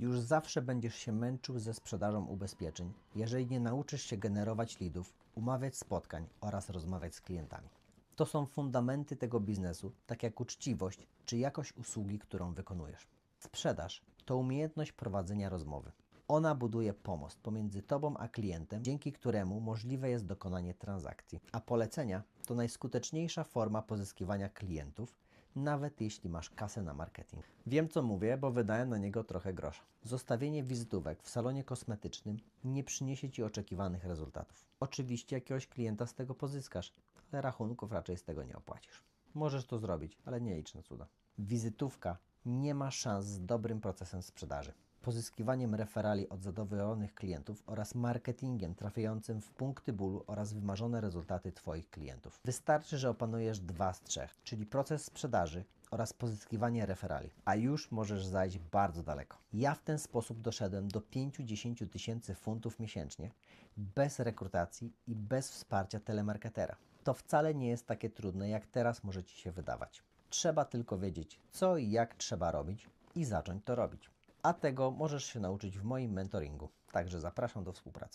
Już zawsze będziesz się męczył ze sprzedażą ubezpieczeń, jeżeli nie nauczysz się generować leadów, umawiać spotkań oraz rozmawiać z klientami. To są fundamenty tego biznesu, tak jak uczciwość czy jakość usługi, którą wykonujesz. Sprzedaż to umiejętność prowadzenia rozmowy. Ona buduje pomost pomiędzy tobą a klientem, dzięki któremu możliwe jest dokonanie transakcji. A polecenia to najskuteczniejsza forma pozyskiwania klientów, nawet jeśli masz kasę na marketing. Wiem co mówię, bo wydałem na niego trochę grosza. Zostawienie wizytówek w salonie kosmetycznym nie przyniesie Ci oczekiwanych rezultatów. Oczywiście jakiegoś klienta z tego pozyskasz, ale rachunków raczej z tego nie opłacisz. Możesz to zrobić, ale nie licz na cuda. Wizytówka nie ma szans z dobrym procesem sprzedaży. Pozyskiwaniem referali od zadowolonych klientów oraz marketingiem trafiającym w punkty bólu oraz wymarzone rezultaty Twoich klientów. Wystarczy, że opanujesz dwa z trzech, czyli proces sprzedaży oraz pozyskiwanie referali, a już możesz zajść bardzo daleko. Ja w ten sposób doszedłem do 5-10 tysięcy funtów miesięcznie bez rekrutacji i bez wsparcia telemarketera. To wcale nie jest takie trudne, jak teraz może Ci się wydawać. Trzeba tylko wiedzieć, co i jak trzeba robić i zacząć to robić. A tego możesz się nauczyć w moim mentoringu. Także zapraszam do współpracy.